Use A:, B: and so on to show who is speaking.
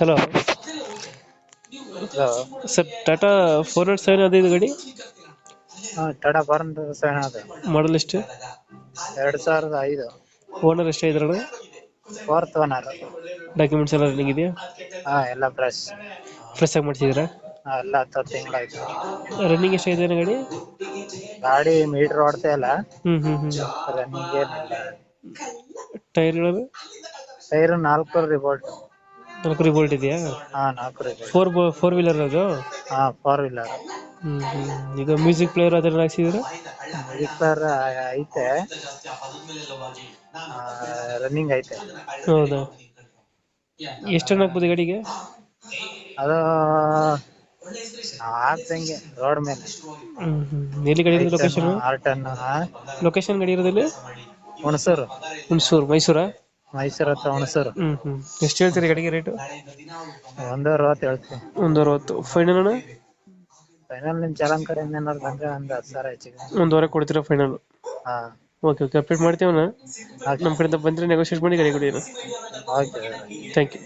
A: Hello sir Tata four eight seven ಅದೇ ಗಾಡಿ?
B: ಹಾಂ ಟಾಟಾ ಫಾರ್ಮ್ ಸೆವೆನ್ ಅದು.
A: ಮಾಡಲ್ ಎಷ್ಟು?
B: ಎರಡು ಸಾವಿರದ ಐದು.
A: ಓನರ್ ಎಷ್ಟು ಇದ್ರಣ
B: ಫೋರ್ತ್ ಓನರ್
A: ಡಾಕ್ಯುಮೆಂಟ್ಸ್ ಎಲ್ಲ ರನ್ನಿಂಗ್ ಇದೆಯಾ?
B: ಹಾಂ ಎಲ್ಲ ಫ್ರೆಶ್
A: ಫ್ರೆಶ್ ಆಗಿ ಮಾಡಿಸಿದ್ದೀರಾ?
B: ಹಾಂ ಎಲ್ಲ ಹತ್ತು ತಿಂಗಳಾಯ್ತು.
A: ರನ್ನಿಂಗ್ ಎಷ್ಟಾಗಿದೆ ಗಾಡಿ?
B: ಗಾಡಿ ಮೀಟ್ರ್ ಓಡ್ತಾ ಇಲ್ಲ.
A: ಹ್ಞೂ ಹ್ಞೂ ಹ್ಞೂ
B: ರನ್ನಿಂಗ್ ಏನಿಲ್ಲ.
A: ಟೈರ್ಗಳು
B: ಟೈರ್ ನಾಲ್ಕು ರಿಬೋಲ್ಟ್
A: ನಾಲ್ಕು ರಿಬೋಲ್ಟ್ ಇದೆಯಾ?
B: ಹಾ ನಾಲ್ಕು
A: ಫೋರ್ ಫೋರ್ ವೀಲರ್ ಅದು?
B: ಹಾ ಫೋರ್ ವೀಲರ್
A: ಹ್ಮ್ ಹ್ಮ್. ಈಗ ಮ್ಯೂಸಿಕ್ ಪ್ಲೇಯರ್ ಅದನ್ನ ಹಾಕ್ಸಿದ್ದೀರಾ?
B: ಮಿಕ್ಸರ್ ಐತೆ. ರನ್ನಿಂಗ್ ಐತೆ.
A: ಹೌದು? ಎಷ್ಟು ಟನ್ ಹಾಕ್ಬೋದು ಗಾಡಿಗೆ?
B: ಅದು ಹಾಕ್ದಂಗೆ ರೋಡ್ ಮೇಲೆ.
A: ಹ್ಮ್ ಹ್ಮ್. ಎಲ್ಲಿ ಗಾಡಿ ಲೊಕೇಶನ್
B: ಆರ್ ಟನ್
A: ಲೊಕೇಶನ್ ಗಾಡಿ ಇರೋದಿಲ್ಲ
B: ಹುಣಸೂರು.
A: ಹುಣಸೂರು ಮೈಸೂರಾ?
B: ಮೈಸೂರು ಹತ್ರ ಹುಣಸೂರು.
A: ಹ್ಮ್ ಹ್ಮ್. ಎಷ್ಟು ಹೇಳ್ತೀರಿ ಗಾಡಿಗೆ ರೇಟು
B: ಒಂದು ಅರವತ್ತು ಹೇಳ್ತೀನಿ.
A: ಒಂದು ಅರವತ್ತು. ಫೈನಲ್ ಅಣ್ಣ?
B: ಫೈನಲ್ ನಿಮ್ ಚಾಲನ್ ಕಡೆಯಿಂದ ಏನಾದ್ರು ಬಂದ್ರೆ ಒಂದು ಹತ್ತು ಸಾವಿರ ಹೆಚ್ಚಿಗೆ.
A: ಒಂದುವರೆ ಕೊಡ್ತೀರಾ ಫೈನಲ್
B: ಹಾ.
A: ಓಕೆ ಓಕೆ ಅಪ್ಡೇಟ್ ಮಾಡ್ತೀವಣ್ಣ? ನಮ್ಮ ಕಡೆಯಿಂದ ಬಂದರೆ ನೆಗೋಷಿಯೇಟ್ ಮಾಡಿ ಗಾಡಿ ಕೊಡಿ
B: ಓಕೆ
A: ಥ್ಯಾಂಕ್ ಯು